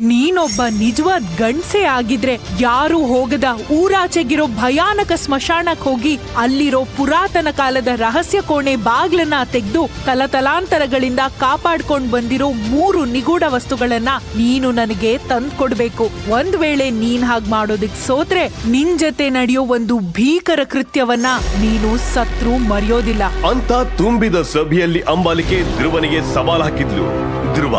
ನೀನೊಬ್ಬ ನಿಜವಾದ ಗಂಡ್ಸೆ ಆಗಿದ್ರೆ ಯಾರು ಹೋಗದ ಊರಾಚೆಗಿರೋ ಭಯಾನಕ ಸ್ಮಶಾನಕ್ ಹೋಗಿ ಅಲ್ಲಿರೋ ಪುರಾತನ ಕಾಲದ ರಹಸ್ಯ ಕೋಣೆ ಬಾಗ್ಲನ್ನ ತೆಗೆದು ತಲತಲಾಂತರಗಳಿಂದ ಕಾಪಾಡ್ಕೊಂಡ್ ಬಂದಿರೋ ಮೂರು ನಿಗೂಢ ವಸ್ತುಗಳನ್ನ ನೀನು ನನಗೆ ತಂದ್ಕೊಡ್ಬೇಕು. ಒಂದ್ ವೇಳೆ ನೀನ್ ಹಾಗ್ ಮಾಡೋದಿಕ್ ಸೋತ್ರೆ ನಿನ್ ಜೊತೆ ನಡೆಯೋ ಒಂದು ಭೀಕರ ಕೃತ್ಯವನ್ನ ನೀನು ಸತ್ರು ಮರೆಯೋದಿಲ್ಲ. ಅಂತ ತುಂಬಿದ ಸಭೆಯಲ್ಲಿ ಅಂಬಾಲಿಕೆ ಧ್ರುವನಿಗೆ ಸವಾಲ್ ಹಾಕಿದ್ಲು. ಧ್ರುವ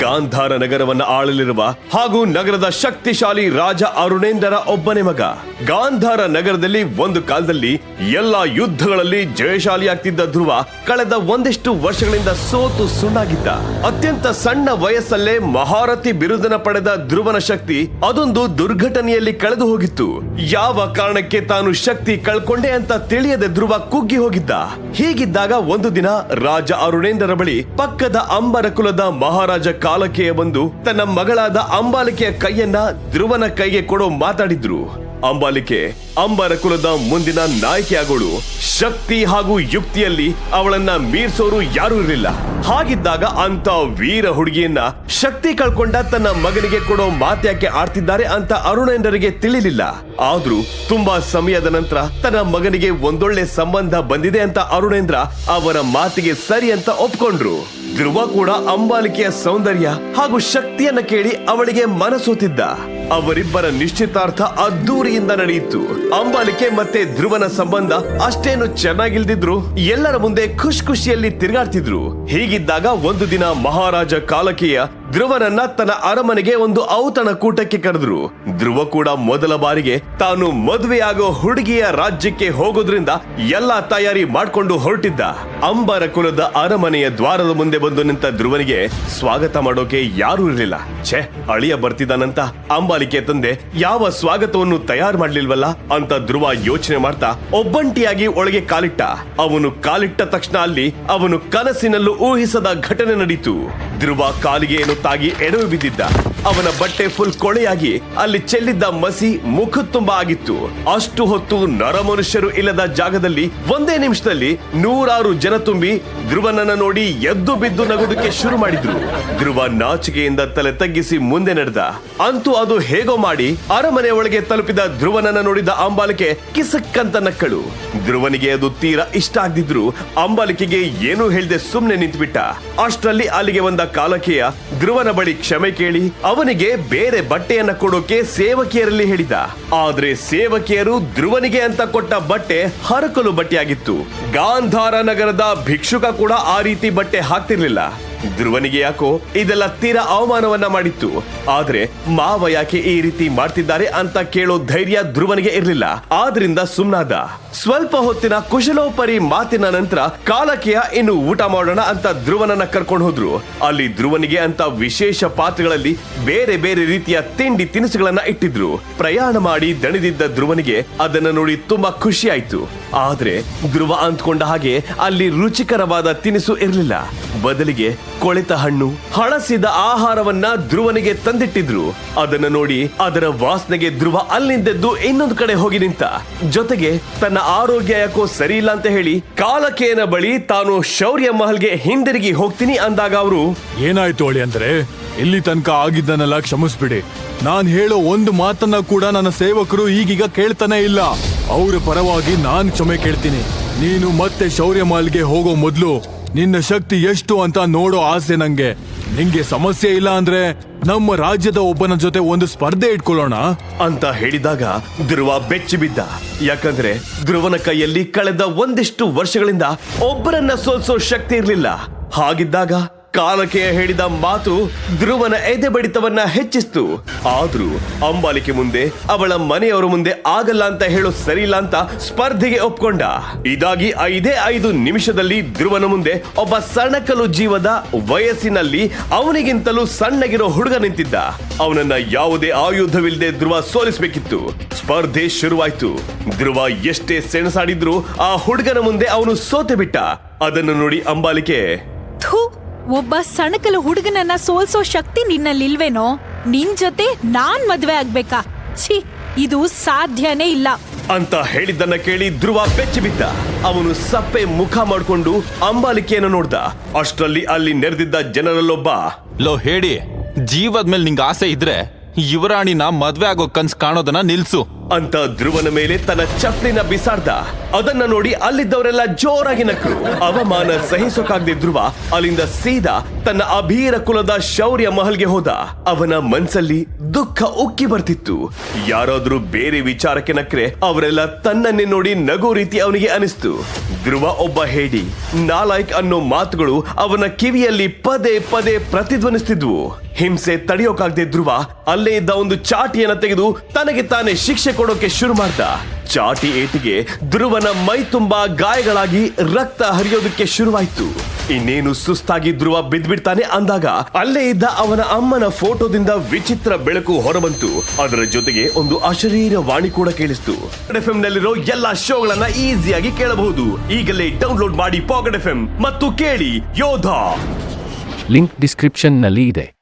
ಗಾಂಧಾರ ನಗರವನ್ನ ಆಳಲಿರುವ ಹಾಗೂ ನಗರದ ಶಕ್ತಿಶಾಲಿ ರಾಜ ಅರುಣೇಂದರ ಒಬ್ಬನೇ ಮಗ. ಗಾಂಧಾರ ನಗರದಲ್ಲಿ ಒಂದು ಕಾಲದಲ್ಲಿ ಎಲ್ಲಾ ಯುದ್ಧಗಳಲ್ಲಿ ಜಯಶಾಲಿಯಾಗ್ತಿದ್ದ ಧ್ರುವ ಕಳೆದ ಒಂದಿಷ್ಟು ವರ್ಷಗಳಿಂದ ಸೋತು ಸುಣ್ಣಾಗಿದ್ದ. ಅತ್ಯಂತ ಸಣ್ಣ ವಯಸ್ಸಲ್ಲೇ ಮಹಾರಥಿ ಬಿರುದನ ಪಡೆದ ಧ್ರುವನ ಶಕ್ತಿ ಅದೊಂದು ದುರ್ಘಟನೆಯಲ್ಲಿ ಕಳೆದು ಹೋಗಿತ್ತು. ಯಾವ ಕಾರಣಕ್ಕೆ ತಾನು ಶಕ್ತಿ ಕಳ್ಕೊಂಡೆ ಅಂತ ತಿಳಿಯದೆ ಧ್ರುವ ಕುಗ್ಗಿ ಹೋಗಿದ್ದ. ಹೀಗಿದ್ದಾಗ ಒಂದು ದಿನ ರಾಜ ಅರುಣೇಂದರ ಬಳಿ ಪಕ್ಕದ ಅಂಬರ ಕುಲದ ಮಹಾರಾಜ ಕಾಲಕೆಯ ಬಂದು ತನ್ನ ಮಗಳಾದ ಅಂಬಾಲಿಕೆಯ ಕೈಯನ್ನ ಧ್ರುವನ ಕೈಗೆ ಕೊಡೋ ಮಾತಾಡಿದ್ರು. ಅಂಬಾಲಿಕೆ ಅಂಬರ ಕುಲದ ಮುಂದಿನ ನಾಯಕಿಯಾಗೋಳು. ಶಕ್ತಿ ಹಾಗೂ ಯುಕ್ತಿಯಲ್ಲಿ ಅವಳನ್ನ ಮೀರ್ಸೋರು ಯಾರೂ ಇರಲಿಲ್ಲ. ಹಾಗಿದ್ದಾಗ ಅಂತ ವೀರ ಹುಡುಗಿಯನ್ನ ಶಕ್ತಿ ಕಳ್ಕೊಂಡ ತನ್ನ ಮಗನಿಗೆ ಕೊಡೋ ಮಾತ್ಯಾಕೆ ಆಡ್ತಿದ್ದಾರೆ ಅಂತ ಅರುಣೇಂದ್ರರಿಗೆ ತಿಳಿಲಿಲ್ಲ. ಆದ್ರೂ ತುಂಬಾ ಸಮಯದ ನಂತರ ತನ್ನ ಮಗನಿಗೆ ಒಂದೊಳ್ಳೆ ಸಂಬಂಧ ಬಂದಿದೆ ಅಂತ ಅರುಣೇಂದ್ರ ಅವರ ಮಾತಿಗೆ ಸರಿ ಅಂತ ಒಪ್ಕೊಂಡ್ರು. ಧ್ರುವ ಕೂಡ ಅಂಬಾಲಿಕೆಯ ಸೌಂದರ್ಯ ಹಾಗೂ ಶಕ್ತಿಯನ್ನ ಕೇಳಿ ಅವಳಿಗೆ ಮನಸೋತಿದ್ದ. ಅವರಿಬ್ಬರ ನಿಶ್ಚಿತಾರ್ಥ ಅದ್ದೂರಿಯಿಂದ ನಡೆಯಿತು. ಅಂಬಾಲಿಕೆ ಮತ್ತೆ ಧ್ರುವನ ಸಂಬಂಧ ಅಷ್ಟೇನು ಚೆನ್ನಾಗಿಲ್ದಿದ್ರು ಎಲ್ಲರ ಮುಂದೆ ಖುಷ್ ಖುಷಿಯಲ್ಲಿ ತಿರುಗಾಡ್ತಿದ್ರು. ಹೀಗಿದ್ದಾಗ ಒಂದು ದಿನ ಮಹಾರಾಜ ಕಾಲಕಿಯ ಧ್ರುವನನ್ನ ತನ್ನ ಅರಮನೆಗೆ ಒಂದು ಔತಣ ಕೂಟಕ್ಕೆ ಕರೆದ್ರು. ಧ್ರುವ ಕೂಡ ಮೊದಲ ಬಾರಿಗೆ ತಾನು ಮದುವೆಯಾಗೋ ಹುಡುಗಿಯ ರಾಜ್ಯಕ್ಕೆ ಹೋಗೋದ್ರಿಂದ ಎಲ್ಲಾ ತಯಾರಿ ಮಾಡ್ಕೊಂಡು ಹೊರಟಿದ್ದ. ಅಂಬರ ಕುಲದ ಅರಮನೆಯ ದ್ವಾರದ ಮುಂದೆ ಬಂದು ನಿಂತ ಧ್ರುವನಿಗೆ ಸ್ವಾಗತ ಮಾಡೋಕೆ ಯಾರೂ ಇರಲಿಲ್ಲ. ಛೆ, ಅಳಿಯ ಬರ್ತಿದ್ದಾನಂತ ಅಂಬಾಲಿಕೆ ತಂದೆ, ಯಾವ ಸ್ವಾಗತವನ್ನು ತಯಾರು ಮಾಡ್ಲಿಲ್ವಲ್ಲ? ಅಂತ ಧ್ರುವ ಯೋಚನೆ ಮಾಡ್ತಾ ಒಬ್ಬಂಟಿಯಾಗಿ ಒಳಗೆ ಕಾಲಿಟ್ಟ. ಅವನು ಕಾಲಿಟ್ಟ ತಕ್ಷಣ ಅಲ್ಲಿ ಅವನು ಕನಸಿನಲ್ಲೂ ಊಹಿಸದ ಘಟನೆ ನಡೀತು. ಧ್ರುವ ಕಾಲಿಗೆಯನ್ನು ತಾಗಿ ಎಡವಿ ಬಿದ್ದಿದ್ದ. ಅವನ ಬಟ್ಟೆ ಫುಲ್ ಕೊಳೆಯಾಗಿ ಅಲ್ಲಿ ಚೆಲ್ಲಿದ್ದ ಮಸಿ ಮುಖ ತುಂಬಾ ಆಗಿತ್ತು. ಅಷ್ಟು ಹೊತ್ತು ನರಮನುಷ್ಯರು ಇಲ್ಲದ ಜಾಗದಲ್ಲಿ ಒಂದೇ ನಿಮಿಷದಲ್ಲಿ ನೂರಾರು ಜನ ತುಂಬಿ ಧ್ರುವನನ್ನ ನೋಡಿ ಎದ್ದು ಬಿದ್ದು ನಗೋದಕ್ಕೆ ಶುರು ಮಾಡಿದ್ರು. ಧ್ರುವ ನಾಚಿಕೆಯಿಂದ ತಲೆ ತಗ್ಗಿಸಿ ಮುಂದೆ ನಡೆದ. ಅಂತೂ ಅದು ಹೇಗೋ ಮಾಡಿ ಅರಮನೆ ಒಳಗೆ ತಲುಪಿದ ಧ್ರುವನನ್ನ ನೋಡಿದ ಅಂಬಾಲಿಕೆ ಕಿಸಕ್ಕಂತ ನಕ್ಕಳು. ಧ್ರುವನಿಗೆ ಅದು ತೀರಾ ಇಷ್ಟ ಆಗ್ದಿದ್ರು ಅಂಬಾಲಿಕೆಗೆ ಏನೂ ಹೇಳ್ದೆ ಸುಮ್ನೆ ನಿಂತ್ಬಿಟ್ಟ. ಅಷ್ಟರಲ್ಲಿ ಅಲ್ಲಿಗೆ ಒಂದ ಕಾಲಕೆಯ ಧ್ರುವನ ಬಳಿ ಕ್ಷಮೆ ಕೇಳಿ ಅವನಿಗೆ ಬೇರೆ ಬಟ್ಟೆಯನ್ನ ಕೊಡೋಕೆ ಸೇವಕಿಯರಲ್ಲಿ ಹೇಳಿದ. ಆದ್ರೆ ಸೇವಕಿಯರು ಧ್ರುವನಿಗೆ ಅಂತ ಕೊಟ್ಟ ಬಟ್ಟೆ ಹರಕಲು ಬಟ್ಟೆಯಾಗಿತ್ತು. ಗಾಂಧಾರ ನಗರದ ಭಿಕ್ಷುಕ ಕೂಡ ಆ ರೀತಿ ಬಟ್ಟೆ ಹಾಕ್ತಿರ್ಲಿಲ್ಲ. ಧ್ರುವನಿಗೆ ಯಾಕೋ ಇದೆಲ್ಲ ತೀರಾ ಅವಮಾನವನ್ನ ಮಾಡಿತ್ತು. ಆದ್ರೆ ಮಾವ ಯಾಕೆ ಈ ರೀತಿ ಮಾಡ್ತಿದ್ದಾರೆ ಅಂತ ಕೇಳೋ ಧೈರ್ಯ ಧ್ರುವನಿಗೆ ಇರಲಿಲ್ಲ. ಆದ್ರಿಂದ ಸುಮ್ನಾದ. ಸ್ವಲ್ಪ ಹೊತ್ತಿನ ಕುಶಲೋಪರಿ ಮಾತಿನ ನಂತರ ಕಾಲಕೆಯ ಇನ್ನು ಊಟ ಮಾಡೋಣ ಅಂತ ಧ್ರುವನನ್ನ ಕರ್ಕೊಂಡು ಹೋದ್ರು. ಅಲ್ಲಿ ಧ್ರುವನಿಗೆ ಅಂತ ವಿಶೇಷ ಪಾತ್ರೆಗಳಲ್ಲಿ ಬೇರೆ ಬೇರೆ ರೀತಿಯ ತಿಂಡಿ ತಿನಿಸುಗಳನ್ನ ಇಟ್ಟಿದ್ರು. ಪ್ರಯಾಣ ಮಾಡಿ ದಣಿದಿದ್ದ ಧ್ರುವನಿಗೆ ಅದನ್ನ ನೋಡಿ ತುಂಬಾ ಖುಷಿ ಆಯ್ತು ಆದ್ರೆ ಧ್ರುವ ಅಂದ್ಕೊಂಡ ಹಾಗೆ ಅಲ್ಲಿ ರುಚಿಕರವಾದ ತಿನಿಸು ಇರಲಿಲ್ಲ. ಬದಲಿಗೆ ಕೊಳೆತ ಹಣ್ಣು, ಹಳಸಿದ ಆಹಾರವನ್ನ ಧ್ರುವನಿಗೆ ತಂದಿಟ್ಟಿದ್ರು. ಅದನ್ನ ನೋಡಿ ಅದರ ವಾಸನೆಗೆ ಧ್ರುವ ಅಲ್ಲಿಂದೆದ್ದು ಇನ್ನೊಂದು ಕಡೆ ಹೋಗಿ ನಿಂತ. ಜೊತೆಗೆ ತನ್ನ ಆರೋಗ್ಯ ಯಾಕೋ ಸರಿ ಇಲ್ಲ ಅಂತ ಹೇಳಿ ಕಾಲಕೇನ ಬಳಿ ತಾನು ಶೌರ್ಯ ಮಹಲ್ಗೆ ಹಿಂದಿರುಗಿ ಹೋಗ್ತೀನಿ ಅಂದಾಗ ಅವರು, ಏನಾಯ್ತು ಅಳಿ ಅಂದ್ರೆ? ಇಲ್ಲಿ ತನಕ ಆಗಿದ್ದನ್ನೆಲ್ಲ ಕ್ಷಮಿಸ್ಬಿಡಿ. ನಾನ್ ಹೇಳೋ ಒಂದು ಮಾತನ್ನ ಕೂಡ ನನ್ನ ಸೇವಕರು ಈಗೀಗ ಕೇಳ್ತಾನೆ ಇಲ್ಲ. ಅವ್ರ ಪರವಾಗಿ ನಾನು ಕ್ಷಮೆ ಕೇಳ್ತೀನಿ. ನೀನು ಮತ್ತೆ ಶೌರ್ಯ ಮಾಲ್ಗೆ ಹೋಗೋ ಮೊದಲು ನಿನ್ನ ಶಕ್ತಿ ಎಷ್ಟು ಅಂತ ನೋಡೋ ಆಸೆ ನಂಗೆ. ನಿಂಗೆ ಸಮಸ್ಯೆ ಇಲ್ಲ ಅಂದ್ರೆ ನಮ್ಮ ರಾಜ್ಯದ ಒಬ್ಬನ ಜೊತೆ ಒಂದು ಸ್ಪರ್ಧೆ ಇಟ್ಕೊಳ್ಳೋಣ? ಅಂತ ಹೇಳಿದಾಗ ಧ್ರುವ ಬೆಚ್ಚಿ ಬಿದ್ದ. ಯಾಕಂದ್ರೆ ಧ್ರುವನ ಕೈಯಲ್ಲಿ ಕಳೆದ ಒಂದಿಷ್ಟು ವರ್ಷಗಳಿಂದ ಒಬ್ಬರನ್ನ ಸೋಲ್ಸೋ ಶಕ್ತಿ ಇರಲಿಲ್ಲ. ಹಾಗಿದ್ದಾಗ ಕಾಲಕೆಯ ಹೇಳಿದ ಮಾತು ಧ್ರುವನ ಎದೆ ಬಡಿತವನ್ನ ಹೆಚ್ಚಿಸ್ತು. ಆದ್ರೂ ಅಂಬಾಲಿಕೆ ಮುಂದೆ ಅವಳ ಮನೆಯವರ ಮುಂದೆ ಆಗಲ್ಲ ಅಂತ ಹೇಳೋ ಸರಿಯಿಲ್ಲ ಅಂತ ಸ್ಪರ್ಧೆಗೆ ಒಪ್ಕೊಂಡ. ಇದಾಗಿ ಐದೇ ಐದು ನಿಮಿಷದಲ್ಲಿ ಧ್ರುವನ ಮುಂದೆ ಒಬ್ಬ ಸಣಕಲು ಜೀವದ ವಯಸ್ಸಿನಲ್ಲಿ ಅವನಿಗಿಂತಲೂ ಸಣ್ಣಗಿರೋ ಹುಡುಗ ನಿಂತಿದ್ದ. ಅವನನ್ನ ಯಾವುದೇ ಆಯುಧವಿಲ್ಲದೆ ಧ್ರುವ ಸೋಲಿಸಬೇಕಿತ್ತು. ಸ್ಪರ್ಧೆ ಶುರುವಾಯ್ತು. ಧ್ರುವ ಎಷ್ಟೇ ಸೆಣಸಾಡಿದ್ರು ಆ ಹುಡುಗನ ಮುಂದೆ ಅವನು ಸೋತೆ ಬಿಟ್ಟ ಅದನ್ನು ನೋಡಿ ಅಂಬಾಲಿಕೆ ಒಬ್ಬ ಸಣಕಲ ಹುಡುಗನನ್ನ ಸೋಲ್ಸೋ ಶಕ್ತಿ ನಿನ್ನಲ್ಲಿಲ್ವೇನೋ? ನಿನ್ ಜೊತೆ ನಾನ್ ಮದ್ವೆ ಆಗ್ಬೇಕಾ? ಛೀ ಇದು ಸಾಧ್ಯನೇ ಇಲ್ಲ. ಅಂತ ಹೇಳಿದ್ದನ್ನ ಕೇಳಿ ಧ್ರುವ ಬೆಚ್ಚಿ ಬಿದ್ದ. ಅವನು ಸಪ್ಪೆ ಮುಖ ಮಾಡಿಕೊಂಡು ಅಂಬಾಲಿಕೆಯನ್ನು ನೋಡ್ದ. ಅಷ್ಟರಲ್ಲಿ ಅಲ್ಲಿ ನೆರೆದಿದ್ದ ಜನರಲ್ಲೊಬ್ಬ ಲೋ ಹೇಳಿ ಜೀವದ ಮೇಲೆ ನಿಂಗೆ ಆಸೆ ಇದ್ರೆ ಯುವರಾಣಿನ ಮದ್ವೆ ಆಗೋ ಕನ್ಸ್ ಕಾಣೋದನ್ನ ನಿಲ್ಸು. ಅಂತ ಧ್ರುವನ ಮೇಲೆ ತನ್ನ ಚಪ್ಪಲಿನ ಬಿಸಾಡ್ದ. ಅದನ್ನ ನೋಡಿ ಅಲ್ಲಿದ್ದವರೆಲ್ಲ ಜೋರಾಗಿ ನಕ್ರು ಅವಮಾನ ಸಹಿಸೋಕಾಗ್ದೆ ಧ್ರುವ ಅಲ್ಲಿಂದ ಸೀದಾ ತನ್ನ ಅಭೀರ ಕುಲದ ಶೌರ್ಯ ಮಹಲ್ಗೆ ಹೋದ. ಅವನ ಮನ್ಸಲ್ಲಿ ದುಃಖ ಉಕ್ಕಿ ಬರ್ತಿತ್ತು. ಯಾರಾದ್ರೂ ಬೇರೆ ವಿಚಾರಕ್ಕೆ ನಕ್ರೆ ಅವರೆಲ್ಲ ತನ್ನನ್ನೇ ನೋಡಿ ನಗು ರೀತಿ ಅವನಿಗೆ ಅನಿಸ್ತು. ಧ್ರುವ ಒಬ್ಬ ಹೇಡಿ, ನಾಲಾಯ್ಕ್ ಅನ್ನೋ ಮಾತುಗಳು ಅವನ ಕಿವಿಯಲ್ಲಿ ಪದೇ ಪದೇ ಪ್ರತಿಧ್ವನಿಸ್ತಿದ್ವು. ಹಿಂಸೆ ತಡೆಯೋಕಾಗ್ದೆ ಧ್ರುವ ಅಲ್ಲೇ ಇದ್ದ ಒಂದು ಚಾಟಿಯನ್ನ ತೆಗೆದು ತನಗೆ ತಾನೇ ಶಿಕ್ಷೆ ಕೊಡೋಕೆ ಶುರು ಮಾಡ್ತಾ ಚಾಟಿ ಏಟಿಗೆ ಧ್ರುವನ ಮೈ ತುಂಬಾ ಗಾಯಗಳಾಗಿ ರಕ್ತ ಹರಿಯೋದಕ್ಕೆ ಶುರುವಾಯ್ತು. ಇನ್ನೇನು ಸುಸ್ತಾಗಿ ಧ್ರುವ ಬಿದ್ದ್ಬಿಡ್ತಾನೆ ಅಂದಾಗ ಅಲ್ಲೇ ಇದ್ದ ಅವನ ಅಮ್ಮನ ಫೋಟೋದಿಂದ ವಿಚಿತ್ರ ಬೆಳಕು ಹೊರಬಂತು. ಅದರ ಜೊತೆಗೆ ಒಂದು ಅಶರೀರ ವಾಣಿ ಕೂಡ ಕೇಳಿಸ್ತು. ಎಫ್ ನಲ್ಲಿರೋ ಎಲ್ಲಾ ಶೋಗಳನ್ನ ಈಸಿಯಾಗಿ ಕೇಳಬಹುದು. ಈಗಲೇ ಡೌನ್ಲೋಡ್ ಮಾಡಿ ಪಾಕೆಟ್ ಎಫ್ ಮತ್ತು ಕೇಳಿ ಯೋಧ. ಲಿಂಕ್ ಡಿಸ್ಕ್ರಿಪ್ಷನ್ನಲ್ಲಿ ಇದೆ.